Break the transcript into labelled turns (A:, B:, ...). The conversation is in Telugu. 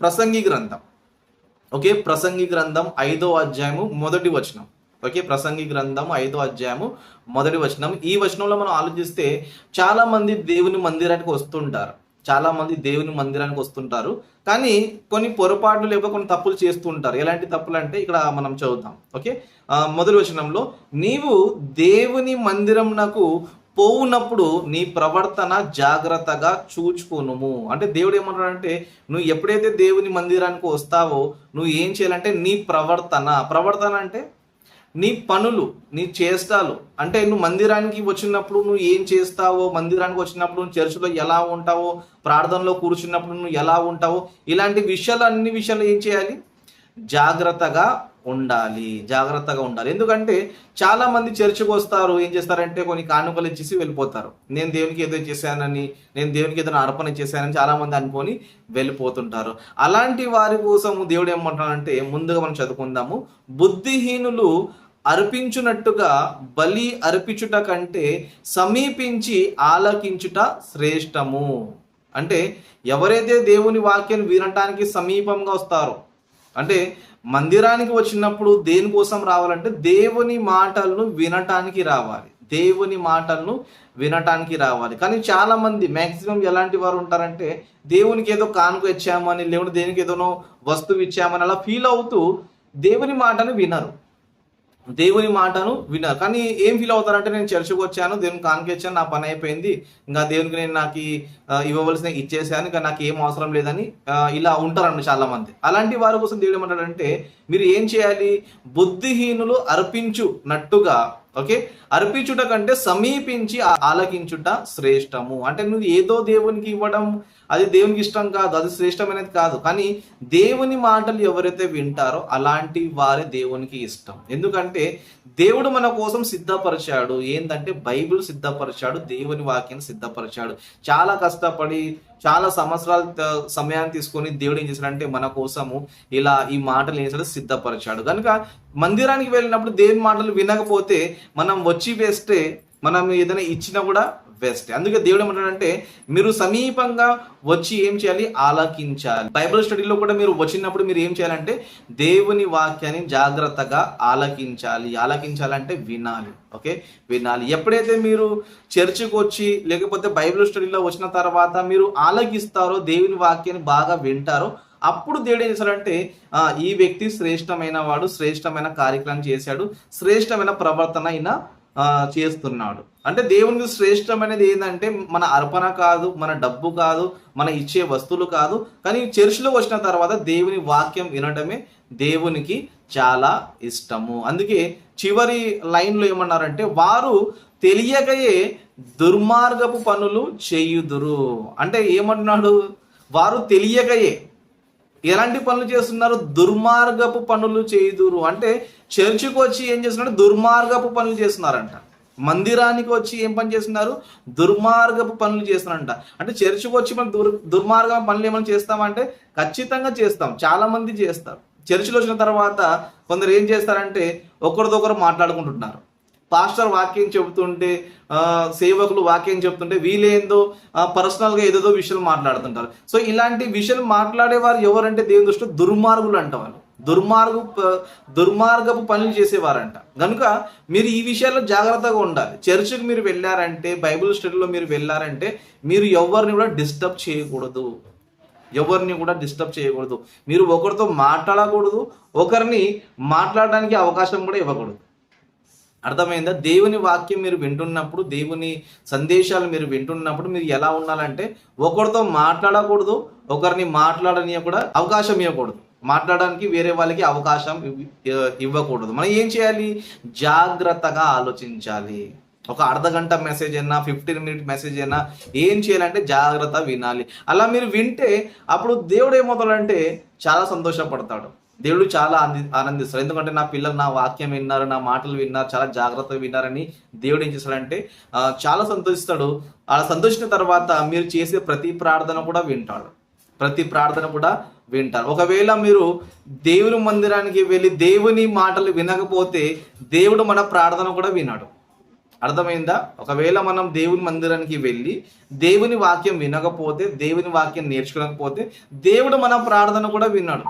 A: ప్రసంగి గ్రంథం. ఓకే ప్రసంగి గ్రంథం ఐదో అధ్యాయము మొదటి వచనం. ఓకే ప్రసంగి గ్రంథం ఐదో అధ్యాయము మొదటి వచనం. ఈ వచనంలో మనం ఆలోచిస్తే చాలా మంది దేవుని మందిరానికి వస్తుంటారు. చాలా మంది దేవుని మందిరానికి వస్తుంటారు. కానీ కొన్ని పొరపాట్లు లేక కొన్ని తప్పులు చేస్తూ ఉంటారు ఎలాంటి తప్పులు అంటే ఇక్కడ మనం చదువుతాం ఓకే మొదటి వచనంలో నీవు దేవుని మందిరం నాకు పోవునప్పుడు నీ ప్రవర్తన జాగ్రత్తగా చూచుకోనుము. అంటే దేవుడు ఏమంటాడంటే నువ్వు ఎప్పుడైతే దేవుని మందిరానికి వస్తావో నువ్వు ఏం చేయాలంటే నీ ప్రవర్తన. ప్రవర్తన అంటే నీ పనులు నీ చేష్టాలు. అంటే నువ్వు మందిరానికి వచ్చినప్పుడు నువ్వు ఏం చేస్తావో మందిరానికి వచ్చినప్పుడు నువ్వు చర్చిలో ఎలా ఉంటావో ప్రార్థనలో కూర్చున్నప్పుడు నువ్వు ఎలా ఉంటావో ఇలాంటి విషయాలు అన్ని విషయాలు ఏం చేయాలి? జాగ్రత్తగా ఉండాలి జాగ్రత్తగా ఉండాలి. ఎందుకంటే చాలా మంది చర్చికి వస్తారు ఏం చేస్తారంటే కొన్ని కానుకలు ఇచ్చేసి వెళ్ళిపోతారు. నేను దేవునికి ఏదో చేశానని నేను దేవునికి ఏదైనా అర్పణ చేశానని చాలా మంది అనుకొని వెళ్ళిపోతుంటారు. అలాంటి వారి కోసం దేవుడు ఏమంటున్నాడంటే ముందుగా మనం చదువుకుందాము. బుద్ధిహీనులు అర్పించునట్టుగా బలి అర్పించుట కంటే సమీపించి ఆలకించుట శ్రేష్టము. అంటే ఎవరైతే దేవుని వాక్యం వినటానికి సమీపంగా వస్తారో అంటే మందిరానికి వచ్చినప్పుడు దేనికోసం రావాలంటే దేవుని మాటలను వినటానికి రావాలి. దేవుని మాటలను వినటానికి రావాలి. కానీ చాలా మంది ఎలాంటి వారు ఉంటారంటే దేవునికి ఏదో కానుక ఇచ్చామని లేకుంటే దేనికి ఏదోనో వస్తువు ఇచ్చామని అలా ఫీల్ అవుతూ దేవుని మాటను వినరు. దేవుని మాటను విన్నారు. కానీ ఏం ఫీల్ అవుతారంటే నేను చర్చకు వచ్చాను దేవుని కానుక వచ్చాను నా పని అయిపోయింది ఇంకా దేవునికి నేను నాకు ఇవ్వవలసిన ఇచ్చేసాను ఇంకా నాకు ఏం అవసరం లేదని ఇలా ఉంటారండి చాలా మంది అలాంటి వారి కోసం దేవుడు ఏమంటాడంటే మీరు ఏం చేయాలి? బుద్ధిహీనులు అర్పించునట్టుగా ఓకే? అర్పించుట కంటే సమీపించి ఆలకించుట శ్రేష్టము. అంటే నువ్వు ఏదో దేవునికి ఇవ్వడం అది దేవునికి ఇష్టం కాదు అది శ్రేష్టమైనది కాదు. కానీ దేవుని మాటలు ఎవరైతే వింటారో అలాంటి వారే దేవునికి ఇష్టం. ఎందుకంటే దేవుడు మన కోసం సిద్ధపరిచాడు. ఏంటంటే బైబిల్ సిద్ధపరిచాడు దేవుని వాక్యం సిద్ధపరిచాడు. చాలా కష్టపడి చాలా సంవత్సరాల సమయాన్ని తీసుకొని దేవుడు ఏం చేశాడంటే మన కోసము ఇలా ఈ మాటలు ఏం సిద్ధపరిచాడు. కనుక మందిరానికి వెళ్ళినప్పుడు దేవుని మాటలు వినకపోతే మనం వచ్చి వేస్తే మనం ఏదైనా ఇచ్చినా కూడా వేస్ట్ అందుకే దేవుడు ఏమంటాడంటే మీరు సమీపంగా వచ్చి ఏం చేయాలి? ఆలకించాలి. బైబిల్ స్టడీలో కూడా మీరు వచ్చినప్పుడు మీరు ఏం చేయాలంటే దేవుని వాక్యాన్ని జాగ్రత్తగా ఆలకించాలి. ఆలకించాలంటే వినాలి. ఓకే? వినాలి. ఎప్పుడైతే మీరు చర్చికి వచ్చి లేకపోతే బైబిల్ స్టడీలో వచ్చిన తర్వాత మీరు ఆలకిస్తారో దేవుని వాక్యాన్ని బాగా వింటారో అప్పుడు దేవుడు ఏం చేశాడంటే ఈ వ్యక్తి శ్రేష్టమైన వాడు శ్రేష్టమైన కార్యక్రమం చేశాడు శ్రేష్టమైన ప్రవర్తన అయినా చేస్తున్నాడు. అంటే దేవునికి శ్రేష్టమైనది ఏంటంటే మన అర్పణ కాదు మన డబ్బు కాదు మన ఇచ్చే వస్తువులు కాదు. కానీ చర్చిలో వచ్చిన తర్వాత దేవుని వాక్యం వినడమే దేవునికి చాలా ఇష్టము. అందుకే చివరి లైన్లో ఏమన్నారంటే వారు తెలియకయే దుర్మార్గపు పనులు చేయుదురు. అంటే ఏమంటున్నాడు? వారు తెలియకయే ఎలాంటి పనులు చేస్తున్నారు? దుర్మార్గపు పనులు చేయుదురు. అంటే చర్చికి వచ్చి ఏం చేస్తున్నారు? దుర్మార్గపు పనులు చేస్తున్నారంట. మందిరానికి వచ్చి ఏం పని చేస్తున్నారు? దుర్మార్గపు పనులు చేస్తున్నారంట. అంటే చర్చికి వచ్చి మనం దుర్ దుర్మార్గ పనులు ఏమైనా చేస్తామంటే ఖచ్చితంగా చేస్తాం. చాలా మంది చేస్తారు. చర్చిలో వచ్చిన తర్వాత కొందరు ఏం చేస్తారంటే ఒకరిదొకరు మాట్లాడుకుంటున్నారు. పాస్టర్ వాక్యం చెబుతుంటే సేవకులు వాక్యం చెప్తుంటే వీలేందో పర్సనల్గా ఏదేదో విషయాలు మాట్లాడుతుంటారు. సో ఇలాంటి విషయాలు మాట్లాడేవారు ఎవరంటే దేవుని దృష్టిలో దుర్మార్గులు అంటారు దుర్మార్గు దుర్మార్గపు పనులు చేసేవారంట. కనుక మీరు ఈ విషయాల్లో జాగ్రత్తగా ఉండాలి. చర్చికి మీరు వెళ్ళారంటే బైబిల్ స్టడీలో మీరు వెళ్ళారంటే మీరు ఎవరిని కూడా డిస్టర్బ్ చేయకూడదు. ఎవరిని కూడా డిస్టర్బ్ చేయకూడదు. మీరు ఒకరితో మాట్లాడకూడదు. ఒకరిని మాట్లాడడానికి అవకాశం కూడా ఇవ్వకూడదు. అర్థమైందా? దేవుని వాక్యం మీరు వింటున్నప్పుడు దేవుని సందేశాలు మీరు వింటున్నప్పుడు మీరు ఎలా ఉండాలంటే ఒకరితో మాట్లాడకూడదు ఒకరిని మాట్లాడని కూడా అవకాశం ఇవ్వకూడదు. మాట్లాడడానికి వేరే వాళ్ళకి అవకాశం ఇవ్వకూడదు. మనం ఏం చేయాలి? జాగ్రత్తగా ఆలోచించాలి. ఒక అర్ధ గంట మెసేజ్ అయినా ఫిఫ్టీన్ మినిట్ మెసేజ్ అయినా ఏం చేయాలంటే జాగ్రత్త వినాలి. అలా మీరు వింటే అప్పుడు దేవుడు ఏమవుతాడంటే చాలా సంతోషపడతాడు. దేవుడు చాలా ఆనంది ఆనందిస్తాడు. ఎందుకంటే నా పిల్లలు నా వాక్యం విన్నారు నా మాటలు విన్నారు చాలా జాగ్రత్తగా విన్నారని దేవుడు ఏం చేస్తాడంటే చాలా సంతోషిస్తాడు. అలా సంతోషించిన తర్వాత మీరు చేసే ప్రతి ప్రార్థన కూడా వింటాడు. ప్రతి ప్రార్థన కూడా వింటారు ఒకవేళ మీరు దేవుని మందిరానికి వెళ్ళి దేవుని మాటలు వినకపోతే దేవుడు మన ప్రార్థన కూడా వినాడు. అర్థమైందా? ఒకవేళ మనం దేవుని మందిరానికి వెళ్ళి దేవుని వాక్యం వినకపోతే దేవుని వాక్యం నేర్చుకోకపోతే దేవుడు మన ప్రార్థన కూడా విన్నాడు.